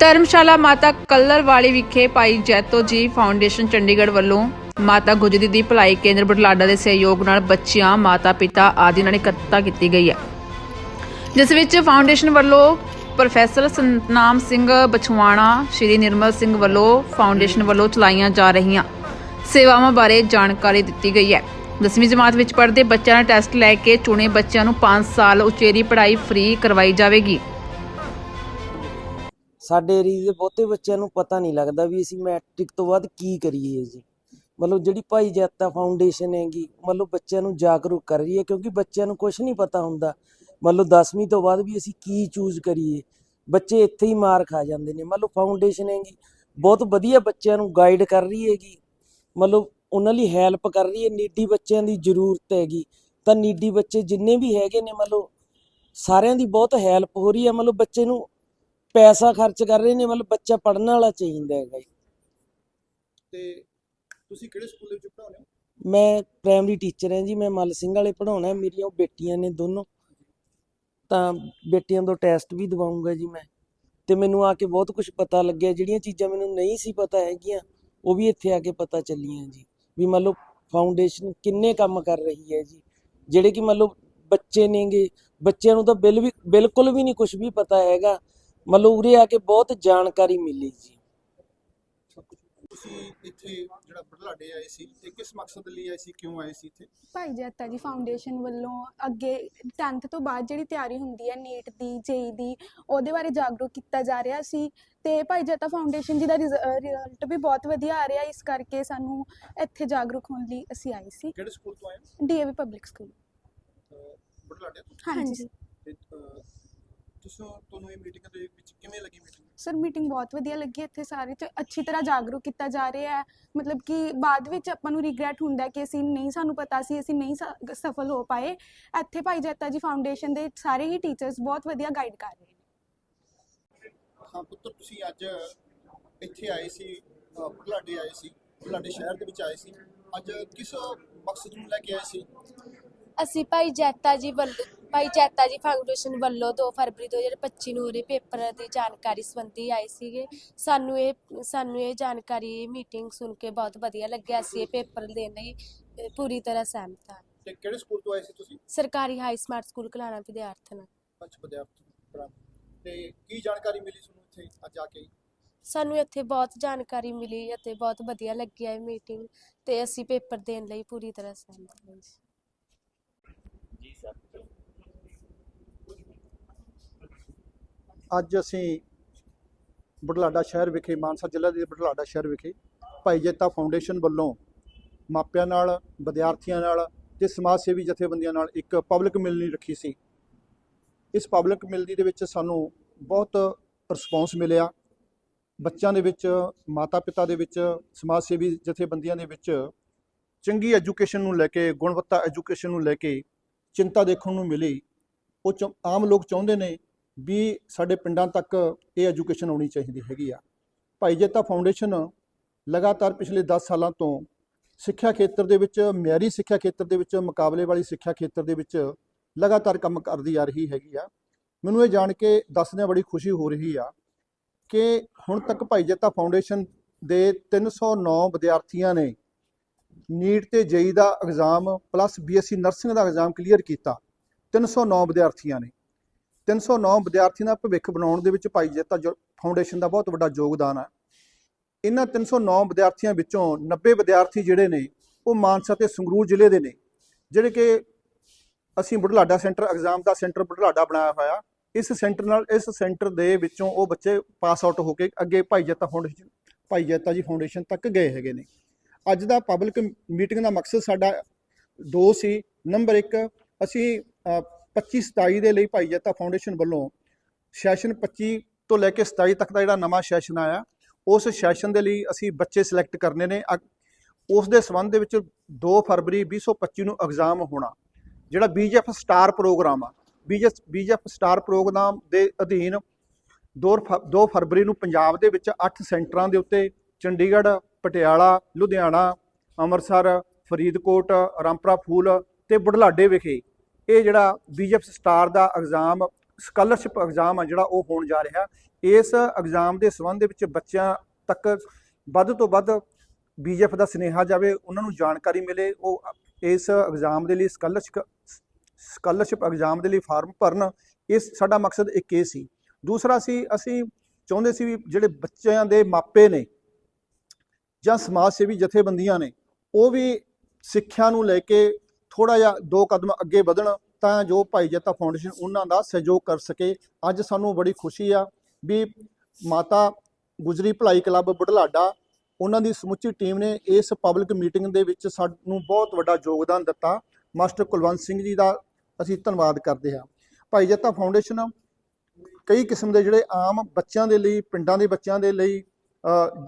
ਧਰਮਸ਼ਾਲਾ ਮਾਤਾ ਕੱਲਰਵਾਲੀ ਵਿਖੇ ਭਾਈ ਜੈਤੋ ਜੀ ਫਾਊਂਡੇਸ਼ਨ ਚੰਡੀਗੜ੍ਹ ਵੱਲੋਂ ਮਾਤਾ ਗੁਜਰੀ ਦੀ ਭਲਾਈ ਕੇਂਦਰ ਬਟਲਾਡਾ ਦੇ ਸਹਿਯੋਗ ਨਾਲ ਬੱਚਿਆਂ, ਮਾਤਾ ਪਿਤਾ ਆਦਿ ਨਾਲ ਇਕੱਠਤਾ ਕੀਤੀ ਗਈ ਹੈ। ਜਿਸ ਵਿੱਚ ਫਾਊਂਡੇਸ਼ਨ ਵੱਲੋਂ ਪ੍ਰੋਫੈਸਰ ਸਤਨਾਮ ਸਿੰਘ ਬਛਵਾਣਾ, ਸ਼੍ਰੀ ਨਿਰਮਲ ਸਿੰਘ ਵੱਲੋਂ ਫਾਊਂਡੇਸ਼ਨ ਵੱਲੋਂ ਚਲਾਈਆਂ ਜਾ ਰਹੀਆਂ ਸੇਵਾਵਾਂ ਬਾਰੇ ਜਾਣਕਾਰੀ ਦਿੱਤੀ ਗਈ ਹੈ। ਦਸਵੀਂ ਜਮਾਤ ਵਿੱਚ ਪੜ੍ਹਦੇ ਬੱਚਿਆਂ ਦਾ ਟੈਸਟ ਲੈ ਕੇ ਚੁਣੇ ਬੱਚਿਆਂ ਨੂੰ 5 ਸਾਲ ਉਚੇਰੀ ਪੜ੍ਹਾਈ ਫ੍ਰੀ ਕਰਵਾਈ ਜਾਵੇਗੀ। ਸਾਡੇ ਏਰੀਏ ਦੇ ਬਹੁਤੇ ਬੱਚਿਆਂ ਨੂੰ ਪਤਾ ਨਹੀਂ ਲੱਗਦਾ ਵੀ ਅਸੀਂ ਮੈਟ੍ਰਿਕ ਤੋਂ ਬਾਅਦ ਕੀ ਕਰੀਏ ਜੀ। ਮਤਲਬ ਜਿਹੜੀ ਭਾਈ ਜੈਤਾ ਫਾਊਂਡੇਸ਼ਨ ਹੈਗੀ, ਮਤਲਬ ਬੱਚਿਆਂ ਨੂੰ ਜਾਗਰੂਕ ਕਰ ਰਹੀ ਹੈ ਕਿਉਂਕਿ ਬੱਚਿਆਂ ਨੂੰ ਕੁਝ ਨਹੀਂ ਪਤਾ ਹੁੰਦਾ। ਮਤਲਬ 10ਵੀਂ ਤੋਂ ਬਾਅਦ ਵੀ ਅਸੀਂ ਕੀ ਚੂਜ਼ ਕਰੀਏ। ਬੱਚੇ ਇੱਥੇ ਹੀ ਮਾਰ ਖਾ ਜਾਂਦੇ ਨੇ। ਮਤਲਬ ਫਾਊਂਡੇਸ਼ਨ ਹੈਗੀ, ਬਹੁਤ ਵਧੀਆ ਬੱਚਿਆਂ ਨੂੰ ਗਾਈਡ ਕਰ ਰਹੀ ਹੈਗੀ। ਮਤਲਬ ਉਹਨਾਂ ਲਈ ਹੈਲਪ ਕਰ ਰਹੀ ਹੈ। ਨੀਡੀ ਬੱਚਿਆਂ ਦੀ ਜ਼ਰੂਰਤ ਹੈਗੀ। ਤਾਂ ਨੀਡੀ ਬੱਚੇ ਜਿੰਨੇ ਵੀ ਹੈਗੇ ਨੇ, ਮਤਲਬ ਸਾਰਿਆਂ ਦੀ ਬਹੁਤ ਹੈਲਪ ਹੋ ਰਹੀ ਹੈ। ਮਤਲਬ ਬੱਚੇ ਨੂੰ ਪੈਸਾ ਖਰਚ ਕਰ ਰਹੇ ਨੇ ਮਤਲਬ ਬੱਚਾ ਪੜ੍ਹਨ ਵਾਲਾ ਚਾਹੀਦਾ ਹੈਗਾ ਜੀ। ਤੇ ਤੁਸੀਂ ਕਿਹੜੇ ਸਕੂਲ ਦੇ ਵਿੱਚ ਪੜ੍ਹਾਉਂਦੇ ਹੋ? ਮੈਂ ਪ੍ਰਾਇਮਰੀ ਟੀਚਰ ਹਾਂ ਜੀ ਮੈਂ ਮੱਲ ਸਿੰਘ ਵਾਲੇ ਪੜ੍ਹਾਉਣਾ ਮੇਰੀਆਂ ਉਹ ਬੇਟੀਆਂ ਨੇ ਦੋਨੋਂ। ਤਾਂ ਬੇਟੀਆਂ ਤੋਂ ਟੈਸਟ ਵੀ ਦਵਾਉਂਗਾ ਜੀ ਮੈਂ। ਤੇ ਮੈਨੂੰ ਆ ਕੇ ਬਹੁਤ ਕੁਝ ਪਤਾ ਲੱਗਿਆ ਜਿਹੜੀਆਂ ਚੀਜ਼ਾਂ ਮੈਨੂੰ ਨਹੀਂ ਸੀ ਪਤਾ ਹੈਗੀਆਂ ਉਹ ਵੀ ਇੱਥੇ ਆ ਕੇ ਪਤਾ ਚੱਲੀਆਂ ਜੀ। ਵੀ ਮੰਨ ਲਓ ਫਾਊਂਡੇਸ਼ਨ ਕਿੰਨੇ ਕੰਮ ਕਰ ਰਹੀ ਹੈ ਜੀ। ਜਿਹੜੇ ਕਿ ਮੰਨ ਲਓ ਬੱਚੇ ਨੇਗੇ ਬੱਚਿਆਂ ਨੂੰ ਤਾਂ ਬਿਲ ਵੀ ਬਿਲਕੁਲ ਵੀ ਨਹੀਂ ਕੁਝ ਵੀ ਪਤਾ ਹੈਗਾ। ਮੰਨ ਲਓ ਉਰੇ ਆ ਕੇ ਬਹੁਤ ਜਾਣਕਾਰੀ ਮਿਲੀ ਜੀ। ਤੁਸੀਂ ਇੱਥੇ ਜਿਹੜਾ ਬੜਲਾਡੇ ਆਏ ਸੀ ਇਹ ਕਿਸ ਮਕਸਦ ਲਈ ਆਏ ਸੀ ਕਿਉਂ ਆਏ ਸੀ ਇੱਥੇ? ਭਾਈ ਜੈਤਾ ਜੀ ਫਾਊਂਡੇਸ਼ਨ ਵੱਲੋਂ ਅੱਗੇ 10th ਤੋਂ ਬਾਅਦ ਜਿਹੜੀ ਤਿਆਰੀ ਹੁੰਦੀ ਹੈ ਨੀਟ ਦੀ ਜੇਈ ਦੀ ਉਹਦੇ ਬਾਰੇ ਜਾਗਰੂਕ ਕੀਤਾ ਜਾ ਰਿਹਾ ਸੀ। ਤੇ ਭਾਈ ਜੈਤਾ ਫਾਊਂਡੇਸ਼ਨ ਜੀ ਦਾ ਰਿਜ਼ਲਟ ਵੀ ਬਹੁਤ ਵਧੀਆ ਆ ਰਿਹਾ ਇਸ ਕਰਕੇ ਸਾਨੂੰ ਇੱਥੇ ਜਾਗਰੂਕ ਹੋਣ ਲਈ ਅਸੀਂ ਆਏ ਸੀ। ਕਿਹੜੇ ਸਕੂਲ ਤੋਂ ਆਏ ਹੋ? ਡੀਏਵੀ ਪਬਲਿਕ ਸਕੂਲ ਬੜਲਾਡੇ ਤੋਂ? ਹਾਂਜੀ। ਤੇ ਅਹ, ਤੁਸੀਂ ਤੁਹਾਨੂੰ ਇਹ ਮੀਟਿੰਗ ਦੇ ਵਿੱਚ ਕਿਵੇਂ ਲੱਗੀ ਮੀਟਿੰਗ ਸਰ ਮੀਟਿੰਗ ਬਹੁਤ ਵਧੀਆ ਲੱਗੀ ਇੱਥੇ ਸਾਰੇ ਤੇ ਅੱਛੀ ਤਰ੍ਹਾਂ ਜਾਗਰੂਕ ਕੀਤਾ ਜਾ ਰਿਹਾ ਹੈ। ਮਤਲਬ ਕਿ ਬਾਅਦ ਵਿੱਚ ਆਪਾਂ ਨੂੰ ਰਿਗਰੈਟ ਹੁੰਦਾ ਹੈ ਕਿ ਅਸੀਂ ਨਹੀਂ ਸਾਨੂੰ ਪਤਾ ਸੀ ਅਸੀਂ ਨਹੀਂ ਸ- ਸਫਲ ਹੋ ਪਾਏ। ਇੱਥੇ ਭਾਈ ਜੈਤਾ ਜੀ ਫਾਊਂਡੇਸ਼ਨ ਦੇ ਸਾਰੇ ਹੀ ਟੀਚਰਸ ਬਹੁਤ ਵਧੀਆ ਗਾਈਡ ਕਰ ਰਹੇ ਨੇ। ਹਾਂ ਪੁੱਤਰ ਤੁਸੀਂ ਅੱਜ ਇੱਥੇ ਆਏ ਸੀ ਬੜਲਾਡੇ ਆਏ ਸੀ ਬੜਲਾਡੇ ਸ਼ਹਿਰ ਦੇ ਵਿੱਚ ਆਏ ਸੀ। ਅੱਜ ਕਿਸ ਮਕਸਦ ਨੂੰ ਲੈ ਕੇ ਆਏ ਸੀ? ਅਸੀਂ ਭਾਈ ਜੈਤਾ ਜੀ ਵੱਲੋਂ ਭਾਈ ਜੈਤਾ ਜੀ ਫਾਊਂਡੇਸ਼ਨ ਵੱਲੋਂ 2 ਫਰਵਰੀ 2025 ਨੂੰ ਉਰੇ ਪੇਪਰ ਦੀ ਜਾਣਕਾਰੀ ਸੰਬੰਧੀ ਆਏ ਸੀਗੇ। ਸਾਨੂੰ ਇਹ ਸਾਨੂੰ ਇਹ ਜਾਣਕਾਰੀ ਮੀਟਿੰਗ ਸੁਣ ਕੇ ਬਹੁਤ ਵਧੀਆ ਲੱਗਿਆ ਅਸੀਂ ਇਹ ਪੇਪਰ ਦੇਣ ਲਈ ਅ, ਪੂਰੀ ਤਰ੍ਹਾਂ ਸਹਿਮਤ ਹਾਂ। ਤੇ ਕਿਹੜੇ ਸਕੂਲ ਤੋਂ ਆਏ ਸੀ ਤੁਸੀਂ? ਸਰਕਾਰੀ ਹਾਈ ਸਮਾਰਟ ਸਕੂਲ ਕਲਾਣਾ ਵਿਦਿਆਰਥਣ। ਪੰਜ ਵਿਦਿਆਰਥੀ ਪ੍ਰਾਪਤ ਤੇ ਕੀ ਜਾਣਕਾਰੀ ਮਿਲੀ ਤੁਹਾਨੂੰ ਇੱਥੇ ਅੱਜ ਆ ਕੇ? ਸਾਨੂੰ ਇੱਥੇ ਬਹੁਤ ਜਾਣਕਾਰੀ ਮਿਲੀ ਅਤੇ ਬਹੁਤ ਵਧੀਆ ਲੱਗੀ ਇਹ ਮੀਟਿੰਗ ਤੇ ਅਸੀਂ ਪੇਪਰ ਦੇਣ ਲਈ ਪੂਰੀ ਤਰ੍ਹਾਂ ਸਹਿਮਤ ਹਾਂ ਜੀ। ਅੱਜ ਅਸੀਂ ਬੁਢਲਾਡਾ ਸ਼ਹਿਰ ਵਿਖੇ, ਮਾਨਸਾ ਜ਼ਿਲ੍ਹਾ ਦੇ ਬੁਢਲਾਡਾ ਸ਼ਹਿਰ ਵਿਖੇ ਭਾਈ ਜੇਤਾ ਫਾਊਂਡੇਸ਼ਨ ਵੱਲੋਂ ਮਾਪਿਆਂ ਨਾਲ, ਵਿਦਿਆਰਥੀਆਂ ਨਾਲ ਤੇ ਸਮਾਜ ਸੇਵੀ ਜਥੇਬੰਦੀਆਂ ਨਾਲ ਇੱਕ ਪਬਲਿਕ ਮਿਲਣੀ ਰੱਖੀ ਸੀ। ਇਸ ਪਬਲਿਕ ਮਿਲਣੀ ਦੇ ਵਿੱਚ ਸਾਨੂੰ ਬਹੁਤ ਰਿਸਪੌਂਸ ਮਿਲਿਆ। ਬੱਚਿਆਂ ਦੇ ਵਿੱਚ ਮਾਤਾ ਪਿਤਾ ਦੇ ਵਿੱਚ, ਸਮਾਜ ਸੇਵੀ ਜਥੇਬੰਦੀਆਂ ਦੇ ਵਿੱਚ ਚੰਗੀ ਐਜੂਕੇਸ਼ਨ ਨੂੰ ਲੈ ਕੇ, ਗੁਣਵੱਤਾ ਐਜੂਕੇਸ਼ਨ ਨੂੰ ਲੈ ਕੇ ਚਿੰਤਾ ਦੇਖਣ ਨੂੰ ਮਿਲੀ। ਉਹ ਚ- ਆਮ ਲੋਕ ਚਾਹੁੰਦੇ ਨੇ ਵੀ ਸਾਡੇ ਪਿੰਡਾਂ ਤੱਕ ਇਹ ਐਜੂਕੇਸ਼ਨ ਆਉਣੀ ਚਾਹੀਦੀ ਹੈਗੀ ਆ। ਭਾਈ ਜੇਤਾ ਫਾਊਂਡੇਸ਼ਨ ਲਗਾਤਾਰ ਪਿਛਲੇ 10 ਸਾਲਾਂ ਤੋਂ ਸਿੱਖਿਆ ਖੇਤਰ ਦੇ ਵਿੱਚ, ਮਿਆਰੀ ਸਿੱਖਿਆ ਖੇਤਰ ਦੇ ਵਿੱਚ, ਮੁਕਾਬਲੇ ਵਾਲੀ ਸਿੱਖਿਆ ਖੇਤਰ ਦੇ ਵਿੱਚ ਲਗਾਤਾਰ ਕੰਮ ਕਰਦੀ ਆ ਰਹੀ ਹੈਗੀ ਆ। ਮੈਨੂੰ ਇਹ ਜਾਣ ਕੇ ਦੱਸਦਿਆਂ ਬੜੀ ਖੁਸ਼ੀ ਹੋ ਰਹੀ ਆ ਕਿ ਹੁਣ ਤੱਕ ਭਾਈ ਜੇਤਾ ਫਾਊਂਡੇਸ਼ਨ ਦੇ 309 ਵਿਦਿਆਰਥੀਆਂ ਨੇ ਨੀਟ ਤੇ ਜੇਈ ਦਾ ਐਗਜ਼ਾਮ ਪਲੱਸ ਬੀਐਸਸੀ ਨਰਸਿੰਗ ਦਾ ਐਗਜ਼ਾਮ ਕਲੀਅਰ ਕੀਤਾ। 309 ਵਿਦਿਆਰਥੀਆਂ ਨੇ। 309 ਵਿਦਿਆਰਥੀਆਂ ਦਾ ਭਵਿੱਖ ਬਣਾਉਣ ਦੇ ਵਿੱਚ ਭਾਈ ਜੇਤਾ ਜੋ- ਫਾਊਂਡੇਸ਼ਨ ਦਾ ਬਹੁਤ ਵੱਡਾ ਯੋਗਦਾਨ ਹੈ। ਇਹਨਾਂ 309 ਵਿਦਿਆਰਥੀਆਂ ਵਿੱਚੋਂ 90 ਵਿਦਿਆਰਥੀ ਜਿਹੜੇ ਨੇ, ਉਹ ਮਾਨਸਾ ਤੇ ਸੰਗਰੂਰ ਜ਼ਿਲ੍ਹੇ ਦੇ ਨੇ, ਜਿਹੜੇ ਕਿ ਅਸੀਂ ਬੁਢਲਾਡਾ ਸੈਂਟਰ, ਐਗਜ਼ਾਮ ਦਾ ਸੈਂਟਰ ਬੁਢਲਾਡਾ ਬਣਾਇਆ ਹੋਇਆ। ਇਸ ਸੈਂਟਰ ਨਾਲ, ਇਸ ਸੈਂਟਰ ਦੇ ਵਿੱਚੋਂ ਉਹ ਬੱਚੇ ਪਾਸ ਆਊਟ ਹੋ ਕੇ ਅੱਗੇ ਭਾਈ ਜੇਤਾ ਫਾਊਂਡੇਸ਼ਨ, ਭਾਈ ਜੇਤਾ ਜੀ ਫਾਊਂਡੇਸ਼ਨ ਤੱਕ ਗਏ ਹੈਗੇ ਨੇ। ਅੱਜ ਦਾ ਪਬਲਿਕ ਮੀਟਿੰਗ ਦਾ ਮਕਸਦ ਸਾਡਾ ਦੋ ਸੀ। ਨੰਬਰ 1 ਅਸੀਂ 25 27 ਦੇ ਲਈ ਭਾਈ ਜੇਤਾ ਫਾਊਂਡੇਸ਼ਨ ਵੱਲੋਂ ਸੈਸ਼ਨ 25 ਤੋਂ ਲੈ ਕੇ 27 ਤੱਕ ਦਾ ਜਿਹੜਾ ਨਵਾਂ ਸੈਸ਼ਨ ਆਇਆ, ਉਸ ਸੈਸ਼ਨ ਦੇ ਲਈ ਅਸੀਂ ਬੱਚੇ ਸਿਲੈਕਟ ਕਰਨੇ ਨੇ। ਅ- ਉਸ ਦੇ ਸੰਬੰਧ ਦੇ ਵਿੱਚ 2 ਫਰਵਰੀ 2025 ਨੂੰ ਐਗਜ਼ਾਮ ਹੋਣਾ, ਜਿਹੜਾ ਬੀਜੇਐਫ ਸਟਾਰ ਪ੍ਰੋਗਰਾਮ ਆ ਬੀਜੇਐਫ ਬੀਜੇਐਫ ਸਟਾਰ ਪ੍ਰੋਗਰਾਮ ਦੇ ਅਧੀਨ 2 2 ਫਰਵਰੀ ਨੂੰ ਪੰਜਾਬ ਦੇ ਵਿੱਚ 8 ਸੈਂਟਰਾਂ ਦੇ ਉੱਤੇ ਚੰਡੀਗੜ੍ਹ, ਪਟਿਆਲਾ, ਲੁਧਿਆਣਾ, ਅੰਮ੍ਰਿਤਸਰ, ਫਰੀਦਕੋਟ, ਰਾਮਪੁਰਾ, ਫੂਲ ਤੇ ਬੁਢਲਾਡੇ ਵਿਖੇ ਇਹ ਜਿਹੜਾ ਬੀਜੇਪੀ ਸਟਾਰ ਦਾ ਐਗਜ਼ਾਮ ਸਕਾਲਰਸ਼ਿਪ ਐਗਜ਼ਾਮ ਆ ਜਿਹੜਾ ਉਹ ਹੋਣ ਜਾ ਰਿਹਾ। ਇਸ ਐਗਜ਼ਾਮ ਦੇ ਸੰਬੰਧ ਦੇ ਵਿੱਚ ਬੱਚਿਆਂ ਤੱਕ ਵੱਧ ਤੋਂ ਵੱਧ ਬੀਜੇਐਫ ਦਾ ਸੁਨੇਹਾ ਜਾਵੇ, ਉਹਨਾਂ ਨੂੰ ਜਾਣਕਾਰੀ ਮਿਲੇ, ਉਹ ਇਸ ਐਗਜ਼ਾਮ ਦੇ ਲਈ ਸਕਾਲਰਸ਼ਿਪ ਸਕਾਲਰਸ਼ਿਪ ਐਗਜ਼ਾਮ ਦੇ ਲਈ ਫਾਰਮ ਭਰਨ। ਇਸ ਸਾਡਾ ਮਕਸਦ ਇੱਕ ਇਹ ਸੀ। ਦੂਸਰਾ ਸੀ, ਅਸੀਂ ਚਾਹੁੰਦੇ ਸੀ ਵੀ ਜਿਹੜੇ ਬੱਚਿਆਂ ਦੇ ਮਾਪੇ ਨੇ ਜਾਂ ਸਮਾਜ ਸੇਵੀ ਜਥੇਬੰਦੀਆਂ ਨੇ, ਉਹ ਵੀ ਸਿੱਖਿਆ ਨੂੰ ਲੈ ਕੇ ਥੋੜਾ ਜਿਹਾ ਦੋ ਕਦਮ ਅੱਗੇ ਵਧਣ ਤਾਂ ਜੋ ਭਾਈ ਜੱਤਾ ਫਾਊਂਡੇਸ਼ਨ ਉਹਨਾਂ ਦਾ ਸਹਿਯੋਗ ਕਰ ਸਕੇ। ਅੱਜ ਸਾਨੂੰ ਬੜੀ ਖੁਸ਼ੀ ਆ ਵੀ ਮਾਤਾ ਗੁਜਰੀ ਭਲਾਈ ਕਲੱਬ ਬੁਢਲਾਡਾ, ਉਹਨਾਂ ਦੀ ਸਮੁੱਚੀ ਟੀਮ ਨੇ ਇਸ ਪਬਲਿਕ ਮੀਟਿੰਗ ਦੇ ਵਿੱਚ ਸਾਨੂੰ ਬਹੁਤ ਵੱਡਾ ਯੋਗਦਾਨ ਦਿੱਤਾ। ਮਾਸਟਰ ਕੁਲਵੰਤ ਸਿੰਘ ਜੀ ਦਾ ਅਸੀਂ ਧੰਨਵਾਦ ਕਰਦੇ ਹਾਂ। ਭਾਈ ਜੱਤਾ ਫਾਊਂਡੇਸ਼ਨ ਕਈ ਕਿਸਮ ਦੇ ਜਿਹੜੇ ਆਮ ਬੱਚਿਆਂ ਦੇ ਲਈ, ਪਿੰਡਾਂ ਦੇ ਬੱਚਿਆਂ ਦੇ ਲਈ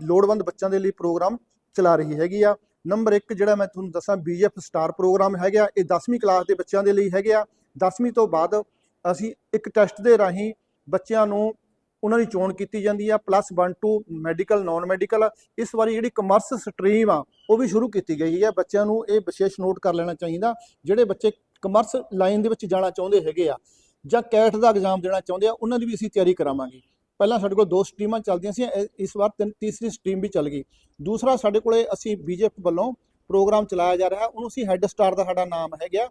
ਲੋੜਵੰਦ ਬੱਚਿਆਂ ਦੇ ਲਈ ਪ੍ਰੋਗਰਾਮ ਚਲਾ ਰਹੀ ਹੈਗੀ ਆ। ਨੰਬਰ 1 ਜਿਹੜਾ ਮੈਂ ਤੁਹਾਨੂੰ ਦੱਸਾਂ ਬੀਐਫ ਸਟਾਰ ਪ੍ਰੋਗਰਾਮ ਹੈਗਾ ਇਹ 10ਵੀਂ ਕਲਾਸ ਦੇ ਬੱਚਿਆਂ ਦੇ ਲਈ ਹੈਗੇ ਆ। 10ਵੀਂ ਤੋਂ ਬਾਅਦ ਅਸੀਂ ਇੱਕ ਟੈਸਟ ਦੇ ਰਾਹੀਂ ਬੱਚਿਆਂ ਨੂੰ ਉਹਨਾਂ ਦੀ ਚੋਣ ਕੀਤੀ ਜਾਂਦੀ ਆ ਪਲੱਸ 1 2 ਮੈਡੀਕਲ ਨਾਨ ਮੈਡੀਕਲ ਇਸ ਵਾਰੀ ਜਿਹੜੀ ਕਮਰਸ ਸਟਰੀਮ ਆ, ਉਹ ਵੀ ਸ਼ੁਰੂ ਕੀਤੀ ਗਈ ਹੈ ਬੱਚਿਆਂ ਨੂੰ ਇਹ ਵਿਸ਼ੇਸ਼ ਨੋਟ ਕਰ ਲੈਣਾ ਚਾਹੀਦਾ, ਜਿਹੜੇ ਬੱਚੇ ਕਮਰਸ ਲਾਈਨ ਦੇ ਵਿੱਚ ਜਾਣਾ ਚਾਹੁੰਦੇ ਹੈਗੇ ਆ ਜਾਂ ਕੈਟ ਦਾ ਐਗਜ਼ਾਮ ਦੇਣਾ ਚਾਹੁੰਦੇ ਆ, ਉਹਨਾਂ ਦੀ ਵੀ ਅਸੀਂ ਤਿਆਰੀ ਕਰਾਵਾਂਗੇ। ਪਹਿਲਾਂ ਸਾਡੇ ਕੋਲ ਦੋ ਸਟਰੀਮਾਂ ਚੱਲਦੀਆਂ ਸੀ ਇਸ ਵਾਰ ਤਿੰਨ, ਤੀਸਰੀ ਸਟਰੀਮ ਵੀ ਚੱਲ ਗਈ। ਦੂਸਰਾ ਸਾਡੇ ਕੋਲੇ ਅਸੀਂ ਬੀਜੇਪੀ ਵੱਲੋਂ ਪ੍ਰੋਗਰਾਮ ਚਲਾਇਆ ਜਾ ਰਿਹਾ, ਉਹਨੂੰ ਅਸੀਂ ਹੈੱਡ ਸਟਾਰ ਦਾ ਸਾਡਾ ਨਾਮ ਹੈਗਾ।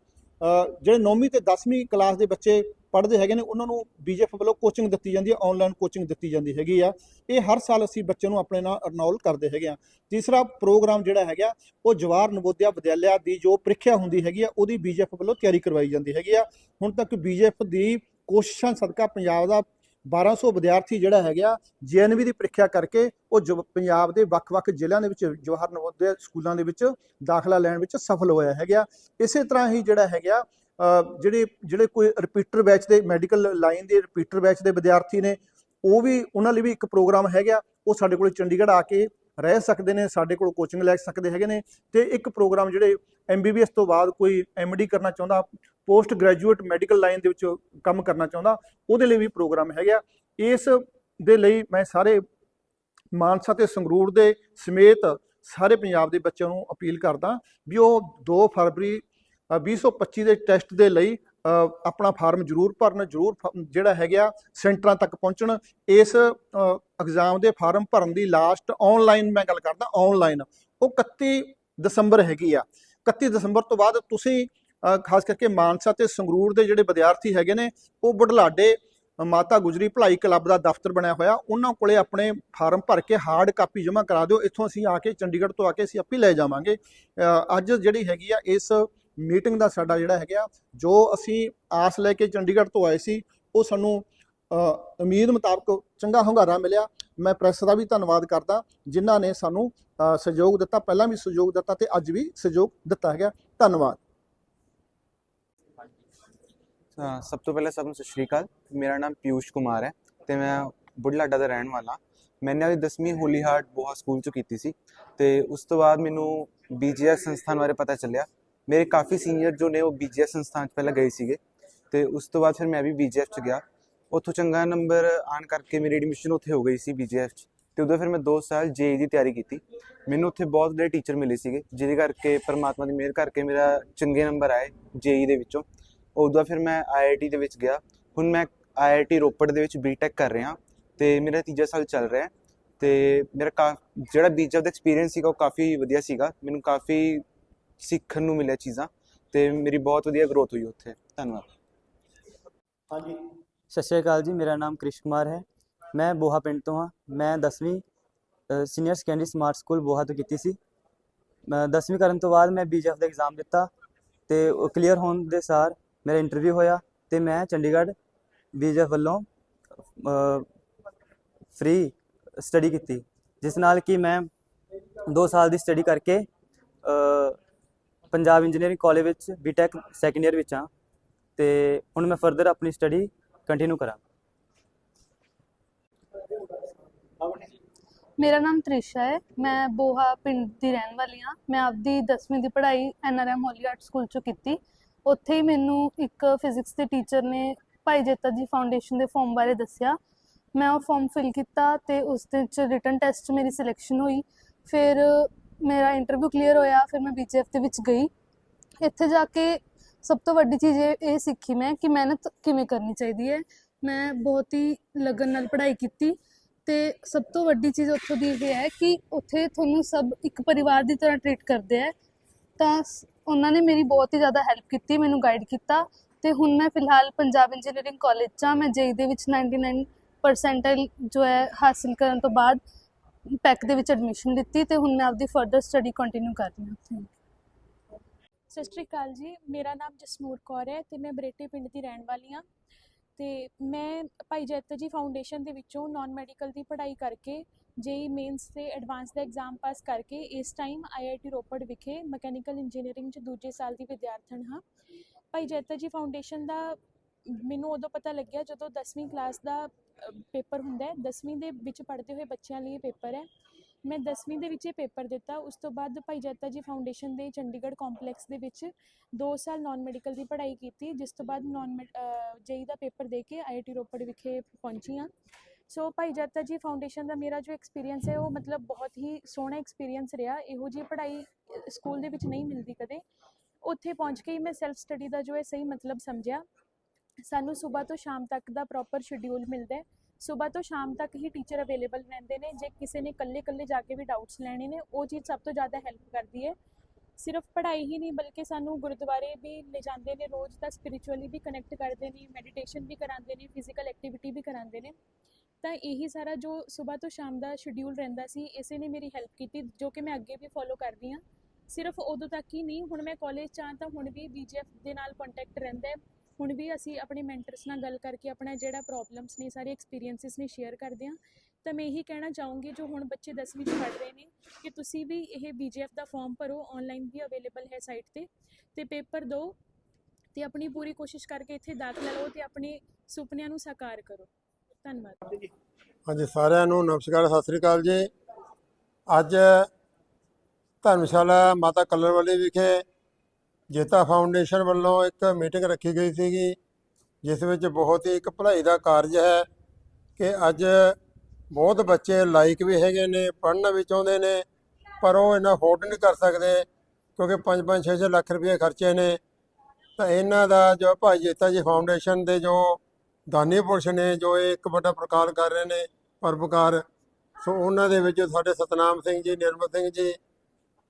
ਜਿਹੜੇ 9ਵੀਂ ਤੇ 10ਵੀਂ ਕਲਾਸ ਦੇ ਬੱਚੇ ਪੜ੍ਹਦੇ ਹੈਗੇ ਨੇ, ਉਹਨਾਂ ਨੂੰ ਬੀਜੇਪੀ ਵੱਲੋਂ ਕੋਚਿੰਗ ਦਿੱਤੀ ਜਾਂਦੀ ਹੈ ਆਨਲਾਈਨ ਕੋਚਿੰਗ ਦਿੱਤੀ ਜਾਂਦੀ ਹੈਗੀ ਆ। ਇਹ ਹਰ ਸਾਲ ਅਸੀਂ ਬੱਚੇ ਨੂੰ ਆਪਣੇ ਨਾਲ ਅਰਨੌਲ ਕਰਦੇ ਹੈਗੇ ਆ। ਤੀਸਰਾ ਪ੍ਰੋਗਰਾਮ ਜਿਹੜਾ ਹੈਗਾ, ਉਹ ਜਵਾਹਰ ਨਵੋਦਿਆ ਵਿਦਿਆਲਿਆ ਦੀ ਜੋ ਪ੍ਰੀਖਿਆ ਹੁੰਦੀ ਹੈਗੀ ਆ, ਉਹਦੀ ਬੀਜੇਪੀ ਵੱਲੋਂ ਤਿਆਰੀ ਕਰਵਾਈ ਜਾਂਦੀ ਹੈਗੀ ਆ। ਹੁਣ ਤੱਕ ਬੀਜੇਪੀ ਦੀ ਕੋਸ਼ਿਸ਼ਾਂ ਸਦਕਾ ਪੰਜਾਬ ਦਾ 1200 ਵਿਦਿਆਰਥੀ ਜਿਹੜਾ ਹੈਗਾ ਜੀਐਨਵੀ ਦੀ ਪ੍ਰੀਖਿਆ ਕਰਕੇ ਉਹ ਜਵ- ਪੰਜਾਬ ਦੇ ਵੱਖ-ਵੱਖ ਜ਼ਿਲ੍ਹਿਆਂ ਦੇ ਵਿੱਚ ਜਵਾਹਰ ਨਵੋਦਿਆ ਸਕੂਲਾਂ ਦੇ ਵਿੱਚ ਦਾਖਲਾ ਲੈਣ ਵਿੱਚ ਸਫਲ ਹੋਇਆ ਹੈਗਾ। ਇਸੇ ਤਰ੍ਹਾਂ ਹੀ ਜਿਹੜਾ ਹੈਗਾ ਜਿਹੜੇ ਜਿਹੜੇ ਕੋਈ ਰਿਪੀਟਰ ਬੈਚ ਦੇ ਮੈਡੀਕਲ ਲਾਈਨ ਦੇ ਰਿਪੀਟਰ ਬੈਚ ਦੇ ਵਿਦਿਆਰਥੀ ਨੇ, ਉਹ ਵੀ ਉਹਨਾਂ ਲਈ ਵੀ ਇੱਕ ਪ੍ਰੋਗਰਾਮ ਹੈਗਾ। ਉਹ ਸਾਡੇ ਕੋਲ ਚੰਡੀਗੜ੍ਹ ਆ ਕੇ ਰਹਿ ਸਕਦੇ ਨੇ, ਸਾਡੇ ਕੋਲ ਕੋਚਿੰਗ ਲੈ ਸਕਦੇ ਹੈਗੇ ਨੇ ਤੇ ਇੱਕ ਪ੍ਰੋਗਰਾਮ ਜਿਹੜੇ ਐਮਬੀਬੀਐਸ ਤੋਂ ਬਾਅਦ ਕੋਈ ਐਮਡੀ ਕਰਨਾ ਚਾਹੁੰਦਾ ਪੋਸਟ ਗ੍ਰੈਜੂਏਟ ਮੈਡੀਕਲ ਲਾਈਨ ਦੇ ਵਿੱਚ ਕੰਮ ਕਰਨਾ ਚਾਹੁੰਦਾ ਉਹਦੇ ਲਈ ਵੀ ਪ੍ਰੋਗਰਾਮ ਹੈਗਾ। ਇਸ ਦੇ ਲਈ ਮੈਂ ਸਾਰੇ ਮਾਨਸਾ ਤੇ ਸੰਗਰੂਰ ਦੇ ਸਮੇਤ ਸਾਰੇ ਪੰਜਾਬ ਦੇ ਬੱਚਿਆਂ ਨੂੰ ਅਪੀਲ ਕਰਦਾ ਵੀ ਉਹ 2 ਫਰਵਰੀ ਅ, 2025 ਦੇ ਟੈਸਟ ਦੇ ਲਈ ਆਪਣਾ ਫਾਰਮ ਜ਼ਰੂਰ ਭਰਨ ਜ਼ਰੂਰ ਫ- ਜਿਹੜਾ ਹੈਗਾ ਸੈਂਟਰਾਂ ਤੱਕ ਪਹੁੰਚਣ। ਇਸ ਐਗਜ਼ਾਮ ਦੇ ਫਾਰਮ ਭਰਨ ਦੀ ਲਾਸਟ ਆਨਲਾਈਨ ਮੈਂ ਗੱਲ ਕਰਦਾ ਆਨਲਾਈਨ ਉਹ 31 ਦਸੰਬਰ ਹੈਗੀ ਆ। 31 ਦਸੰਬਰ ਤੋਂ ਬਾਅਦ ਤੁਸੀਂ ਖਾਸ ਕਰਕੇ ਮਾਨਸਾ ਤੇ ਸੰਗਰੂਰ ਦੇ ਜਿਹੜੇ ਵਿਦਿਆਰਥੀ ਹੈਗੇ ਨੇ, ਉਹ ਬੁਢਲਾਡੇ ਮਾਤਾ ਗੁਜਰੀ ਭਲਾਈ ਕਲੱਬ ਦਾ ਦਫ਼ਤਰ ਬਣਿਆ ਹੋਇਆ। ਉਹਨਾਂ ਕੋਲੇ ਆਪਣੇ ਫਾਰਮ ਭਰ ਕੇ ਹਾਰਡ ਕਾਪੀ ਜਮ੍ਹਾਂ ਕਰਾ ਦਿਓ। ਇੱਥੋਂ ਅਸੀਂ ਆ ਕੇ ਚੰਡੀਗੜ੍ਹ ਤੋਂ ਆ ਕੇ ਅਸੀਂ ਆਪੇ ਲੈ ਜਾਵਾਂਗੇ। ਅੱਜ ਜਿਹੜੀ ਹੈਗੀ ਆ, ਇਸ ਮੀਟਿੰਗ ਦਾ ਸਾਡਾ ਜਿਹੜਾ ਹੈਗਾ ਜੋ ਅਸੀਂ ਆਸ ਲੈ ਕੇ ਚੰਡੀਗੜ੍ਹ ਤੋਂ ਆਏ ਸੀ, ਉਹ ਸਾਨੂੰ ਉਮੀਦ ਮੁਤਾਬਕ ਚੰਗਾ ਹੁੰਗਾਰਾ ਮਿਲਿਆ। ਮੈਂ ਪ੍ਰੈਸ ਦਾ ਵੀ ਧੰਨਵਾਦ ਕਰਦਾ, ਜਿਨ੍ਹਾਂ ਨੇ ਸਾਨੂੰ ਸਹਿਯੋਗ ਦਿੱਤਾ। ਪਹਿਲਾਂ ਵੀ ਸਹਿਯੋਗ ਦਿੱਤਾ ਤੇ ਅੱਜ ਵੀ ਸਹਿਯੋਗ ਦਿੱਤਾ ਹੈਗਾ। ਧੰਨਵਾਦ। ਸਭ ਤੋਂ ਪਹਿਲਾਂ ਸਭ ਨੂੰ ਸਤਿ ਸ਼੍ਰੀ ਅਕਾਲ। ਮੇਰਾ ਨਾਮ ਪਿਊਸ਼ ਕੁਮਾਰ ਹੈ ਤੇ ਮੈਂ ਬੁਢਲਾਡਾ ਦਾ ਰਹਿਣ ਵਾਲਾ। ਮੈਨੇ ਆਪਣੀ 10ਵੀਂ ਹੋਲੀ ਹਾਰਟ ਬੋਹਾ ਸਕੂਲ ਚੋਂ ਕੀਤੀ ਸੀ ਤੇ ਉਸ ਤੋਂ ਬਾਅਦ ਮੈਨੂੰ ਬੀਜੀਐਸ ਸੰਸਥਾਨ ਬਾਰੇ ਪਤਾ ਚੱਲਿਆ। ਮੇਰੇ ਕਾਫੀ ਸੀਨੀਅਰ ਜੋ ਨੇ ਉਹ ਬੀਜੀਐਸ ਸੰਸਥਾਨ 'ਚ ਪਹਿਲਾਂ ਗਏ ਸੀਗੇ ਤੇ ਉਸ ਤੋਂ ਬਾਅਦ ਫਿਰ ਮੈਂ ਵੀ ਬੀਜੀਐਫ 'ਚ ਗਿਆ। ਉੱਥੋਂ ਚੰਗਾ ਨੰਬਰ ਆਣ ਕਰਕੇ ਮੇਰੀ ਐਡਮਿਸ਼ਨ ਉੱਥੇ ਹੋ ਗਈ ਸੀ ਬੀਜੀਐਫ 'ਚ ਤੇ ਉਦੋਂ ਫਿਰ ਮੈਂ 2 ਸਾਲ ਜੇਈ ਦੀ ਤਿਆਰੀ ਕੀਤੀ। ਮੈਨੂੰ ਉੱਥੇ ਬਹੁਤ ਵਧੀਆ ਟੀਚਰ ਮਿਲੇ ਸੀਗੇ ਜਿਹਦੇ ਕਰਕੇ, ਪਰਮਾਤਮਾ ਦੀ ਮਿਹਰ ਕਰਕੇ ਮੇਰਾ ਚੰਗੇ ਨੰਬਰ ਆਏ ਜੇਈ ਦੇ ਵਿੱਚੋਂ। ਉਦੋਂ ਫਿਰ ਮੈਂ ਆਈਆਈਟੀ ਦੇ ਵਿੱਚ ਗਿਆ। ਹੁਣ ਮੈਂ ਆਈਆਈਟੀ ਰੋਪੜ ਦੇ ਵਿੱਚ ਬੀਟੈਕ ਕਰ ਰਿਹਾ। ਤੇ ਮੇਰਾ ਤੀਜਾ ਸਾਲ ਚੱਲ ਰਿਹਾ। ਤੇ ਮੇਰਾ ਕਾ ਜਿਹੜਾ ਬੀਜਅਪ ਦਾ ਐਕਸਪੀਰੀਅੰਸ ਸੀਗਾ ਉਹ ਕਾਫੀ ਵਧੀਆ ਸੀਗਾ। ਮੈਨੂੰ ਕਾਫੀ ਸਿੱਖਣ ਨੂੰ ਮਿਲਿਆ ਚੀਜ਼ਾਂ। ਤੇ ਮੇਰੀ ਬਹੁਤ ਵਧੀਆ ਗਰੋਥ ਹੋਈ ਉੱਥੇ। ਧੰਨਵਾਦ। ਹਾਂਜੀ। ਸਤਿ ਸ਼੍ਰੀ ਅਕਾਲ ਜੀ। ਮੇਰਾ ਨਾਮ ਕ੍ਰਿਸ਼ ਕੁਮਾਰ ਹੈ। ਮੈਂ ਬੋਹਾ ਪਿੰਡ ਤੋਂ ਹਾਂ। ਮੈਂ 10ਵੀਂ senior secondary smart school Boha ਤੋਂ ਕੀਤੀ ਸੀ। ਮੈਂ 10ਵੀਂ ਕਰਨ ਤੋਂ ਬਾਅਦ ਮੈਂ ਬੀਜਐਫ ਦਾ ਐਗਜ਼ਾਮ ਦਿੱਤਾ। ਤੇ ਉਹ ਕਲੀਅਰ ਹੋਣ ਦੇ ਸਾਰ ਮੇਰਾ ਇੰਟਰਵਿਊ ਹੋਇਆ ਤੇ ਮੈਂ ਚੰਡੀਗੜ੍ਹ ਬੀਜਐਫ ਵੱਲੋਂ ਫ੍ਰੀ ਸਟੱਡੀ ਕੀਤੀ, ਜਿਸ ਨਾਲ ਕਿ ਮੈਂ 2 ਸਾਲ ਦੀ ਸਟੱਡੀ ਕਰਕੇ ਪੰਜਾਬ ਇੰਜੀਨੀਅਰਿੰਗ ਕਾਲਜ ਵਿੱਚ ਬੀਟੈਕ ਸੈਕੰਡ ਇਅਰ ਵਿੱਚ ਹਾਂ ਤੇ ਹੁਣ ਮੈਂ ਫਰਦਰ ਆਪਣੀ ਸਟੱਡੀ ਕੰਟੀਨਿਊ ਕਰਾਂ। ਮੇਰਾ ਨਾਮ ਤ੍ਰਿਸ਼ਾ ਹੈ, ਮੈਂ ਬੋਹਾ ਪਿੰਡ ਦੀ ਰਹਿਣ ਵਾਲੀ ਹਾਂ, ਮੈਂ ਆਪਦੀ 10ਵੀਂ ਦੀ ਪੜ੍ਹਾਈ ਐਨਆਰਐਮ ਹੋਲੀ ਆਰਟ ਸਕੂਲ ਚੋਂ ਕੀਤੀ ਉੱਥੇ ਹੀ ਮੈਨੂੰ ਇੱਕ ਫਿਜ਼ਿਕਸ ਦੇ ਟੀਚਰ ਨੇ ਭਾਈ ਜੇਤਾ ਜੀ ਫਾਊਂਡੇਸ਼ਨ ਦੇ ਫਾਰਮ ਬਾਰੇ ਦੱਸਿਆ। ਮੈਂ ਉਹ ਫਾਰਮ ਫਿਲ ਕੀਤਾ ਤੇ ਉਸ ਦੇ ਵਿੱਚ ਰਿਟਨ ਟੈਸਟ 'ਚ ਮੇਰੀ ਸਿਲੈਕਸ਼ਨ ਹੋਈ। ਫਿਰ ਮੇਰਾ ਇੰਟਰਵਿਊ ਕਲੀਅਰ ਹੋਇਆ, ਫਿਰ ਮੈਂ ਬੀਜੀਐਫ ਦੇ ਵਿੱਚ ਗਈ। ਇੱਥੇ ਜਾ ਕੇ ਸਭ ਤੋਂ ਵੱਡੀ ਚੀਜ਼ ਇਹ ਇਹ ਸਿੱਖੀ ਮੈਂ ਕਿ ਮਿਹਨਤ ਕਿਵੇਂ ਕਰਨੀ ਚਾਹੀਦੀ ਹੈ। ਮੈਂ ਬਹੁਤ ਹੀ ਲਗਨ ਨਾਲ ਪੜ੍ਹਾਈ ਕੀਤੀ ਤੇ ਸਭ ਤੋਂ ਵੱਡੀ ਚੀਜ਼ ਉੱਥੋਂ ਦੀ ਇਹ ਹੈ ਕਿ ਉੱਥੇ ਤੁਹਾਨੂੰ ਸਭ ਇੱਕ ਪਰਿਵਾਰ ਦੀ ਤਰ੍ਹਾਂ ਟਰੀਟ ਕਰਦੇ ਆ ਤਾਂ ਉਹਨਾਂ ਨੇ ਮੇਰੀ ਬਹੁਤ ਹੀ ਜ਼ਿਆਦਾ ਹੈਲਪ ਕੀਤੀ, ਮੈਨੂੰ ਗਾਈਡ ਕੀਤਾ ਤੇ ਹੁਣ ਮੈਂ ਫਿਲਹਾਲ ਪੰਜਾਬ ਇੰਜੀਨੀਅਰਿੰਗ ਕਾਲਜ 'ਚ ਹਾਂ। ਮੈਂ ਜੇਈ ਦੇ ਵਿੱਚ 99 ਪਰਸੈਂਟਾਈਲ ਜੋ ਹੈ ਹਾਸਿਲ ਕਰਨ ਤੋਂ ਬਾਅਦ ਪੈਕ ਦੇ ਵਿੱਚ ਐਡਮਿਸ਼ਨ ਲਿੱਤੀ ਤੇ ਹੁਣ ਮੈਂ ਆਪਦੀ ਫਰਦਰ ਸਟੱਡੀ ਕੰਟੀਨਿਊ ਕਰ ਰਹੀ ਹਾਂ ਉੱਥੇ। ਸਤਿ ਸ਼੍ਰੀ ਅਕਾਲ ਜੀ, ਮੇਰਾ ਨਾਮ ਜਸਨੂਰ ਕੌਰ ਹੈ ਤੇ ਮੈਂ ਬਰੇਟੇ ਪਿੰਡ ਦੀ ਰਹਿਣ ਵਾਲੀ ਹਾਂ। ਤੇ ਮੈਂ ਭਾਈ ਜੈਤਰ ਜੀ ਫਾਊਂਡੇਸ਼ਨ ਦੇ ਵਿੱਚੋਂ ਨਾਨ ਮੈਡੀਕਲ ਦੀ ਪੜ੍ਹਾਈ ਕਰਕੇ ਜੇਈ ਮੇਨਸ ਤੇ ਐਡਵਾਂਸ ਦਾ ਐਗਜ਼ਾਮ ਪਾਸ ਕਰਕੇ ਇਸ ਟਾਈਮ ਆਈਆਈਟੀ ਰੋਪੜ ਵਿਖੇ ਮਕੈਨੀਕਲ ਇੰਜੀਨੀਅਰਿੰਗ ਚ ਦੂਜੇ ਸਾਲ ਦੀ ਵਿਦਿਆਰਥਣ ਹਾਂ। ਭਾਈ ਜੈਤਾ ਜੀ ਫਾਊਂਡੇਸ਼ਨ ਦਾ ਮੈਨੂੰ ਉਦੋਂ ਪਤਾ ਲੱਗਿਆ ਜਦੋਂ 10ਵੀਂ ਕਲਾਸ ਦਾ ਪੇਪਰ ਹੁੰਦਾ ਹੈ। 10ਵੀਂ ਦੇ ਵਿੱਚ ਪੜ੍ਹਦੇ ਹੋਏ ਬੱਚਿਆਂ ਲਈ ਇਹ ਪੇਪਰ ਹੈ। ਮੈਂ 10ਵੀਂ ਦੇ ਵਿੱਚ ਇਹ ਪੇਪਰ ਦਿੱਤਾ। ਉਸ ਤੋਂ ਬਾਅਦ ਭਾਈ ਜੈਤਾ ਜੀ ਫਾਊਂਡੇਸ਼ਨ ਦੇ ਚੰਡੀਗੜ੍ਹ ਕੰਪਲੈਕਸ ਦੇ ਵਿੱਚ 2 ਸਾਲ ਨਾਨ ਮੈਡੀਕਲ ਦੀ ਪੜ੍ਹਾਈ ਕੀਤੀ। ਜਿਸ ਤੋਂ ਬਾਅਦ ਨਾਨ ਜੇਈ ਦਾ ਪੇਪਰ ਦੇ ਕੇ ਆਈਆਈਟੀ ਰੋਪੜ ਵਿਖੇ ਪਹੁੰਚੀ ਹਾਂ। ਸੋ ਭਾਈ ਜੈਤਾ ਜੀ ਫਾਊਂਡੇਸ਼ਨ ਦਾ ਮੇਰਾ ਜੋ ਐਕਸਪੀਰੀਅੰਸ ਹੈ, ਉਹ ਮਤਲਬ ਬਹੁਤ ਹੀ ਸੋਹਣਾ ਐਕਸਪੀਰੀਅੰਸ ਰਿਹਾ। ਇਹੋ ਜਿਹੀ ਪੜ੍ਹਾਈ ਸਕੂਲ ਦੇ ਵਿੱਚ ਨਹੀਂ ਮਿਲਦੀ ਕਦੇ। ਉੱਥੇ ਪਹੁੰਚ ਕੇ ਹੀ ਮੈਂ ਸੈਲਫ ਸਟੱਡੀ ਦਾ ਜੋ ਹੈ ਸਹੀ ਮਤਲਬ ਸਮਝਿਆ। ਸਾਨੂੰ ਸਵੇਰ ਤੋਂ ਸ਼ਾਮ ਤੱਕ ਦਾ ਪ੍ਰੋਪਰ ਸ਼ਡਿਊਲ ਮਿਲਦਾ ਹੈ। ਸਵੇਰ ਤੋਂ ਸ਼ਾਮ ਤੱਕ ਹੀ ਟੀਚਰ ਅਵੇਲੇਬਲ ਰਹਿੰਦੇ ਨੇ। ਜੇ ਕਿਸੇ ਨੇ ਇਕੱਲੇ-ਇਕੱਲੇ ਜਾ ਕੇ ਵੀ ਡਾਊਟਸ ਲੈਣੇ ਨੇ, ਉਹ ਚੀਜ਼ ਸਭ ਤੋਂ ਜ਼ਿਆਦਾ ਹੈਲਪ ਕਰਦੀ ਹੈ। ਸਿਰਫ ਪੜ੍ਹਾਈ ਹੀ ਨਹੀਂ, ਬਲਕਿ ਸਾਨੂੰ ਗੁਰਦੁਆਰੇ ਵੀ ਲੈ ਜਾਂਦੇ ਨੇ। ਰੋਜ਼ ਤਾਂ ਸਪਿਰਚੁਅਲੀ ਵੀ ਕਨੈਕਟ ਕਰਦੇ ਨੇ ਮੈਡੀਟੇਸ਼ਨ ਵੀ ਕਰਾਉਂਦੇ ਨੇ ਫਿਜ਼ੀਕਲ ਐਕਟੀਵਿਟੀ ਵੀ ਕਰਾਉਂਦੇ ਨੇ। ਤਾਂ ਇਹੀ ਸਾਰਾ ਜੋ ਸਵੇਰ ਤੋਂ ਸ਼ਾਮ ਦਾ ਸ਼ਡਿਊਲ ਰਹਿੰਦਾ ਸੀ, ਇਸੇ ਨੇ ਮੇਰੀ ਹੈਲਪ ਕੀਤੀ, ਜੋ ਕਿ ਮੈਂ ਅੱਗੇ ਵੀ ਫੋਲੋ ਕਰਦੀ ਹਾਂ। ਸਿਰਫ ਉਦੋਂ ਤੱਕ ਹੀ ਨਹੀਂ, ਹੁਣ ਮੈਂ ਕਾਲਜ 'ਚ ਹਾਂ ਤਾਂ ਹੁਣ ਵੀ ਬੀਜੀਐਫ ਦੇ ਨਾਲ ਕੰਟੈਕਟ ਰਹਿੰਦਾ ਹੈ। ਹੁਣ ਵੀ ਅਸੀਂ ਆਪਣੇ ਮੈਂਟਰਸ ਨਾਲ ਗੱਲ ਕਰਕੇ ਆਪਣਾ ਜਿਹੜਾ ਪ੍ਰੋਬਲਮਸ ਨੇ, ਸਾਰੇ ਐਕਸਪੀਰੀਐਂਸਿਸ ਨੇ ਸ਼ੇਅਰ ਕਰਦੇ ਹਾਂ। ਤਾਂ ਮੈਂ ਇਹੀ ਕਹਿਣਾ ਚਾਹੂੰਗੀ, ਜੋ ਹੁਣ ਬੱਚੇ 10ਵੀਂ 'ਚ ਪੜ੍ਹ ਰਹੇ ਨੇ, ਕਿ ਤੁਸੀਂ ਵੀ ਇਹ ਬੀਜੀਐਫ ਦਾ ਫਾਰਮ ਭਰੋ ਆਨਲਾਈਨ ਵੀ ਅਵੇਲੇਬਲ ਹੈ ਸਾਈਟ ਤੇ। ਤੇ ਪੇਪਰ ਦਿਓ ਤੇ ਆਪਣੀ ਪੂਰੀ ਕੋਸ਼ਿਸ਼ ਕਰਕੇ ਇੱਥੇ ਦਾਖਲਾ ਲਓ ਤੇ ਆਪਣੇ ਸੁਪਨਿਆਂ ਨੂੰ ਸਾਕਾਰ ਕਰੋ। ਧੰਨਵਾਦ ਹਾਂਜੀ, ਸਾਰਿਆਂ ਨੂੰ ਨਮਸਕਾਰ, ਸਤਿ ਸ੍ਰੀ ਅਕਾਲ ਜੀ। ਅੱਜ ਧਰਮਸ਼ਾਲਾ ਮਾਤਾ ਕਲਰਵਾਲੀ ਵਿਖੇ ਜੇਤਾ ਫਾਊਂਡੇਸ਼ਨ ਵੱਲੋਂ ਇੱਕ ਮੀਟਿੰਗ ਰੱਖੀ ਗਈ ਸੀਗੀ, ਜਿਸ ਵਿੱਚ ਬਹੁਤ ਹੀ ਇੱਕ ਭਲਾਈ ਦਾ ਕਾਰਜ ਹੈ ਕਿ ਅੱਜ ਬਹੁਤ ਬੱਚੇ ਲਾਇਕ ਵੀ ਹੈਗੇ ਨੇ, ਪੜ੍ਹਨਾ ਵੀ ਚਾਹੁੰਦੇ ਨੇ, ਪਰ ਉਹ ਇਹਨਾਂ ਅਫੋਰਡ ਨਹੀਂ ਕਰ ਸਕਦੇ ਕਿਉਂਕਿ 5-5 6-6 ਲੱਖ ਰੁਪਏ ਖਰਚੇ ਨੇ। ਤਾਂ ਇਹਨਾਂ ਦਾ ਜੋ ਭਾਈ ਜੇਤਾ ਜੀ ਫਾਊਂਡੇਸ਼ਨ ਦੇ ਜੋ ਦਾਨੀ ਪੁਰਸ਼ ਨੇ ਜੋ ਇਹ ਇੱਕ ਵੱਡਾ ਪ੍ਰਕਾਰ ਕਰ ਰਹੇ ਨੇ ਪਰਪਕਾਰ ਸੋ ਉਹਨਾਂ ਦੇ ਵਿੱਚ ਸਾਡੇ ਸਤਨਾਮ ਸਿੰਘ ਜੀ, ਨਿਰਮਲ ਸਿੰਘ ਜੀ,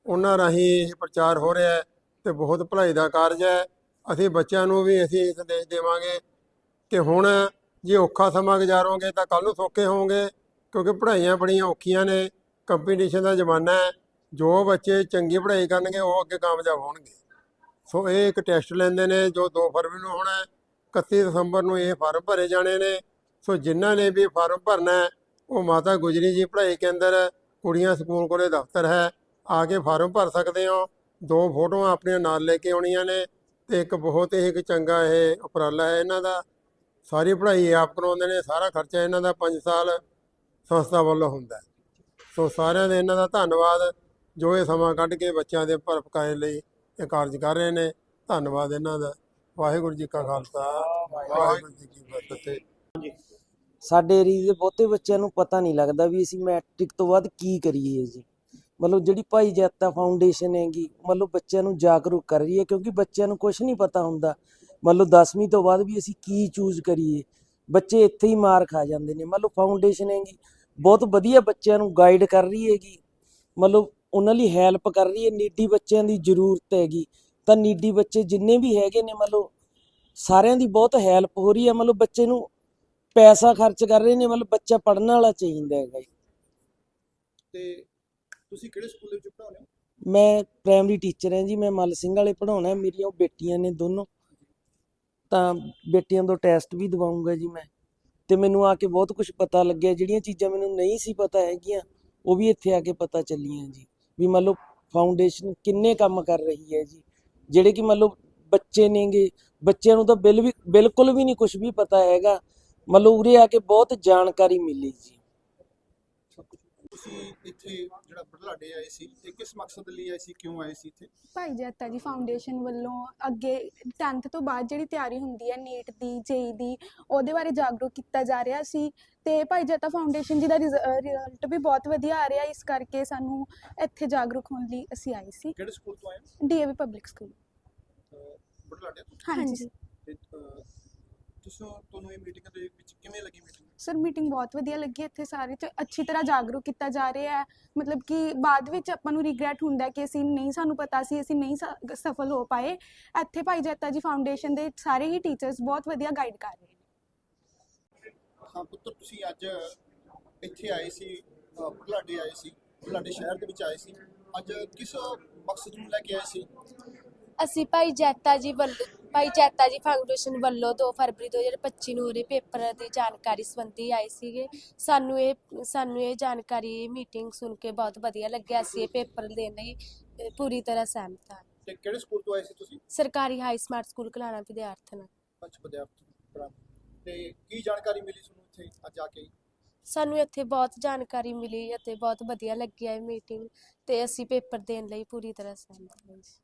ਉਹਨਾਂ ਰਾਹੀਂ ਇਹ ਪ੍ਰਚਾਰ ਹੋ ਰਿਹਾ ਹੈ ਤੇ ਬਹੁਤ ਭਲਾਈ ਦਾ ਕਾਰਜ ਹੈ। ਅਸੀਂ ਬੱਚਿਆਂ ਨੂੰ ਵੀ ਅਸੀਂ ਸੰਦੇਸ਼ ਦੇਵਾਂਗੇ ਕਿ ਹੁਣ ਜੇ ਔਖਾ ਸਮਾਂ ਗੁਜ਼ਾਰੋਗੇ ਤਾਂ ਕੱਲ ਨੂੰ ਸੌਖੇ ਹੋਵੋਗੇ, ਕਿਉਂਕਿ ਪੜ੍ਹਾਈਆਂ ਬੜੀਆਂ ਔਖੀਆਂ ਨੇ ਕੰਪੀਟੀਸ਼ਨ ਦਾ ਜ਼ਮਾਨਾ ਹੈ, ਜੋ ਬੱਚੇ ਚੰਗੀ ਪੜ੍ਹਾਈ ਕਰਨਗੇ ਉਹ ਅੱਗੇ ਕਾਮਯਾਬ ਹੋਣਗੇ। ਸੋ ਇਹ ਇੱਕ ਟੈਸਟ ਲੈਂਦੇ ਨੇ ਜੋ 2 ਫਰਵਰੀ ਨੂੰ ਹੋਣਾ ਹੈ। 31 ਦਸੰਬਰ ਨੂੰ ਇਹ ਫਾਰਮ ਭਰੇ ਜਾਣੇ ਨੇ। ਸੋ ਜਿਨ੍ਹਾਂ ਨੇ ਵੀ ਫਾਰਮ ਭਰਨਾ ਉਹ ਮਾਤਾ ਗੁਜਰੀ ਜੀ ਪੜ੍ਹਾਈ ਕੇਂਦਰ ਕੁੜੀਆਂ ਸਕੂਲ ਕੋਲੇ ਦਫ਼ਤਰ ਹੈ। ਆ ਕੇ ਫਾਰਮ ਭਰ ਸਕਦੇ ਹੋ। ਦੋ ਫੋਟੋਆਂ ਆਪਣੀਆਂ ਨਾਲ ਲੈ ਕੇ ਆਉਣੀਆਂ ਨੇ ਤੇ ਇੱਕ ਬਹੁਤ ਹੀ ਇੱਕ ਚੰਗਾ ਇਹ ਉਪਰਾਲਾ ਹੈ ਇਹਨਾਂ ਦਾ। ਸਾਰੀ ਪੜ੍ਹਾਈ ਆਪ ਕਰਾਉਂਦੇ ਨੇ, ਸਾਰਾ ਖਰਚਾ ਇਹਨਾਂ ਦਾ 5 ਸਾਲ ਸੰਸਥਾ ਵੱਲੋਂ ਹੁੰਦਾ ਸੋ ਸਾਰਿਆਂ ਦੇ ਇਹਨਾਂ ਦਾ ਧੰਨਵਾਦ। ਜੋ ਇਹ ਸਮਾਂ ਕੱਢ ਕੇ ਬੱਚਿਆਂ ਦੇ ਪਰਪਕਾਏ ਲਈ ਇਹ ਕਾਰਜ ਕਰ ਰਹੇ ਨੇ, ਧੰਨਵਾਦ ਇਹਨਾਂ ਦਾ। ਵਾਹਿਗੁਰੂ ਜੀ ਕਾ ਖਾਲਸਾ, ਵਾਹਿਗੁਰੂ ਜੀ ਕੀ ਫਤਿਹ। ਸਾਡੇ ਏਰੀਏ ਦੇ ਬਹੁਤੇ ਬੱਚਿਆਂ ਨੂੰ ਪਤਾ ਨਹੀਂ ਲੱਗਦਾ ਵੀ ਅਸੀਂ ਮੈਟ੍ਰਿਕ ਤੋਂ ਬਾਅਦ ਕੀ ਕਰੀਏ ਜੀ। ਮਤਲਬ ਜਿਹੜੀ ਭਾਈ ਜੈਤਾ ਫਾਊਂਡੇਸ਼ਨ ਹੈਗੀ, ਮਤਲਬ ਬੱਚਿਆਂ ਨੂੰ ਜਾਗਰੂਕ ਕਰ ਰਹੀ ਹੈ ਕਿਉਂਕਿ ਬੱਚਿਆਂ ਨੂੰ ਕੁਝ ਨਹੀਂ ਪਤਾ ਹੁੰਦਾ। ਮਤਲਬ 10ਵੀਂ ਤੋਂ ਬਾਅਦ ਵੀ ਅਸੀਂ ਕੀ ਚੂਜ਼ ਕਰੀਏ। ਬੱਚੇ ਇੱਥੇ ਹੀ ਮਾਰ ਖਾ ਜਾਂਦੇ ਨੇ। ਮਤਲਬ ਫਾਊਂਡੇਸ਼ਨ ਹੈਗੀ, ਬਹੁਤ ਵਧੀਆ ਬੱਚਿਆਂ ਨੂੰ ਗਾਈਡ ਕਰ ਰਹੀ ਹੈਗੀ। ਮਤਲਬ ਉਹਨਾਂ ਲਈ ਹੈਲਪ ਕਰ ਰਹੀ ਹੈ। ਨੀਡੀ ਬੱਚਿਆਂ ਦੀ ਜ਼ਰੂਰਤ ਹੈਗੀ। ਤਾਂ ਨੀਡੀ ਬੱਚੇ ਜਿੰਨੇ ਵੀ ਹੈਗੇ ਨੇ ਮਤਲਬ ਸਾਰਿਆਂ ਦੀ ਬਹੁਤ ਹੈਲਪ ਹੋ ਰਹੀ ਹੈ ਮਤਲਬ ਬੱਚੇ ਨੂੰ ਪੈਸਾ ਖਰਚ ਕਰ ਰਹੇ ਨੇ ਮਤਲਬ ਬੱਚਾ ਪੜ੍ਹਨ ਵਾਲਾ ਚਾਹੀਦਾ ਹੈਗਾ ਜੀ। ਤੇ ਤੁਸੀਂ ਕਿਹੜੇ ਸਕੂਲ ਦੇ ਵਿੱਚ ਪੜ੍ਹਾਉਂਦੇ ਹੋ? ਮੈਂ ਪ੍ਰਾਇਮਰੀ ਟੀਚਰ ਹਾਂ ਜੀ ਮੈਂ ਮੱਲ ਸਿੰਘ ਵਾਲੇ ਪੜ੍ਹਾਉਣਾ ਮੇਰੀਆਂ ਉਹ ਬੇਟੀਆਂ ਨੇ ਦੋਨੋਂ। ਤਾਂ ਬੇਟੀਆਂ ਤੋਂ ਟੈਸਟ ਵੀ ਦਵਾਉਂਗਾ ਜੀ ਮੈਂ। ਤੇ ਮੈਨੂੰ ਆ ਕੇ ਬਹੁਤ ਕੁਝ ਪਤਾ ਲੱਗਿਆ ਜਿਹੜੀਆਂ ਚੀਜ਼ਾਂ ਮੈਨੂੰ ਨਹੀਂ ਸੀ ਪਤਾ ਹੈਗੀਆਂ ਉਹ ਵੀ ਇੱਥੇ ਆ ਕੇ ਪਤਾ ਚੱਲੀਆਂ ਜੀ। ਵੀ ਮੰਨ ਲਓ ਫਾਊਂਡੇਸ਼ਨ ਕਿੰਨੇ ਕੰਮ ਕਰ ਰਹੀ ਹੈ ਜੀ। ਜਿਹੜੇ ਕਿ ਮੰਨ ਲਓ ਬੱਚੇ ਨੇਗੇ, ਬੱਚਿਆਂ ਨੂੰ ਤਾਂ ਬਿਲ ਵੀ, ਬਿਲਕੁਲ ਵੀ ਨਹੀਂ ਕੁਝ ਵੀ ਪਤਾ ਹੈਗਾ। ਮੰਨ ਲਓ ਉਰੇ ਆ ਕੇ ਬਹੁਤ ਜਾਣਕਾਰੀ ਮਿਲੀ ਜੀ। ਤੁਸੀਂ ਇੱਥੇ ਜਿਹੜਾ ਬੜਲਾਡੇ ਆਏ ਸੀ ਇਹ ਕਿਸ ਮਕਸਦ ਲਈ ਆਏ ਸੀ ਕਿਉਂ ਆਏ ਸੀ ਇੱਥੇ? ਭਾਈ ਜੈਤਾ ਜੀ ਫਾਊਂਡੇਸ਼ਨ ਵੱਲੋਂ ਅੱਗੇ 10th ਤੋਂ ਬਾਅਦ ਜਿਹੜੀ ਤਿਆਰੀ ਹੁੰਦੀ ਹੈ ਨੀਟ ਦੀ ਜੇਈ ਦੀ ਉਹਦੇ ਬਾਰੇ ਜਾਗਰੂਕ ਕੀਤਾ ਜਾ ਰਿਹਾ ਸੀ। ਤੇ ਭਾਈ ਜੈਤਾ ਫਾਊਂਡੇਸ਼ਨ ਜੀ ਦਾ ਰਿਜ਼ਲਟ ਵੀ ਬਹੁਤ ਵਧੀਆ ਆ ਰਿਹਾ ਇਸ ਕਰਕੇ ਸਾਨੂੰ ਇੱਥੇ ਜਾਗਰੂਕ ਹੋਣ ਲਈ ਅਸੀਂ ਆਏ ਸੀ। ਕਿਹੜੇ ਸਕੂਲ ਤੋਂ ਆਏ ਹੋ? ਡੀਏਵੀ ਪਬਲਿਕ ਸਕੂਲ ਬੜਲਾਡੇ ਤੋਂ? ਹਾਂਜੀ। ਤੇ ਅਹ, ਤੁਸੀਂ ਤੁਹਾਨੂੰ ਇਹ ਮੀਟਿੰਗ ਦੇ ਵਿੱਚ ਕਿਵੇਂ ਲੱਗੀ ਮੀਟਿੰਗ ਸਰ ਮੀਟਿੰਗ ਬਹੁਤ ਵਧੀਆ ਲੱਗੀ ਇੱਥੇ ਸਾਰੇ ਤੇ ਅੱਛੀ ਤਰ੍ਹਾਂ ਜਾਗਰੂਕ ਕੀਤਾ ਜਾ ਰਿਹਾ ਹੈ। ਮਤਲਬ ਕਿ ਬਾਅਦ ਵਿੱਚ ਆਪਾਂ ਨੂੰ ਰਿਗਰੈਟ ਹੁੰਦਾ ਹੈ ਕਿ ਅਸੀਂ ਨਹੀਂ ਸਾਨੂੰ ਪਤਾ ਸੀ ਅਸੀਂ ਨਹੀਂ ਸ- ਸਫਲ ਹੋ ਪਾਏ। ਇੱਥੇ ਭਾਈ ਜੱਤਾ ਜੀ ਫਾਊਂਡੇਸ਼ਨ ਦੇ ਸਾਰੇ ਹੀ ਟੀਚਰਸ ਬਹੁਤ ਵਧੀਆ ਗਾਈਡ ਕਰ ਰਹੇ ਨੇ। ਹਾਂ ਪੁੱਤਰ ਤੁਸੀਂ ਅੱਜ ਇੱਥੇ ਆਏ ਸੀ ਅ, ਬੁਢਲਾਡੇ ਆਏ ਸੀ ਬੁਢਲਾਡੇ ਸ਼ਹਿਰ ਦੇ ਵਿੱਚ ਆਏ ਸੀ। ਅੱਜ ਕਿਸ ਮਕਸਦ ਨੂੰ ਲੈ ਕੇ ਆਏ ਸੀ? ਅਸੀਂ ਭਾਈ ਜੈਤਾ ਜੀ ਵੱਲੋਂ ਭਾਈ ਜੈਤਾ ਜੀ ਫਾਊਂਡੇਸ਼ਨ ਵੱਲੋਂ 2 ਫਰਵਰੀ 2025 ਨੂੰ ਉਰੇ ਪੇਪਰ ਦੀ ਜਾਣਕਾਰੀ ਸੰਬੰਧੀ ਆਏ ਸੀਗੇ। ਸਾਨੂੰ ਇਹ ਸਾਨੂੰ ਇਹ ਜਾਣਕਾਰੀ ਮੀਟਿੰਗ ਸੁਣ ਕੇ ਬਹੁਤ ਵਧੀਆ ਲੱਗਿਆ ਅਸੀਂ ਇਹ ਪੇਪਰ ਦੇਣ ਲਈ ਅ, ਪੂਰੀ ਤਰ੍ਹਾਂ ਸਹਿਮਤ ਹਾਂ। ਤੇ ਕਿਹੜੇ ਸਕੂਲ ਤੋਂ ਆਏ ਸੀ ਤੁਸੀਂ? ਸਰਕਾਰੀ ਹਾਈ ਸਮਾਰਟ ਸਕੂਲ ਕਲਾਣਾ ਵਿਦਿਆਰਥਣ। ਪੰਜ ਵਿਦਿਆਰਥੀ ਪ੍ਰਾਪਤ ਤੇ ਕੀ ਜਾਣਕਾਰੀ ਮਿਲੀ ਤੁਹਾਨੂੰ ਇੱਥੇ ਅੱਜ ਆ ਕੇ? ਸਾਨੂੰ ਇੱਥੇ ਬਹੁਤ ਜਾਣਕਾਰੀ ਮਿਲੀ ਅਤੇ ਬਹੁਤ ਵਧੀਆ ਲੱਗੀ ਇਹ ਮੀਟਿੰਗ ਤੇ ਅਸੀਂ ਪੇਪਰ ਦੇਣ ਲਈ ਪੂਰੀ ਤਰ੍ਹਾਂ ਸਹਿਮਤ ਹਾਂ ਜੀ।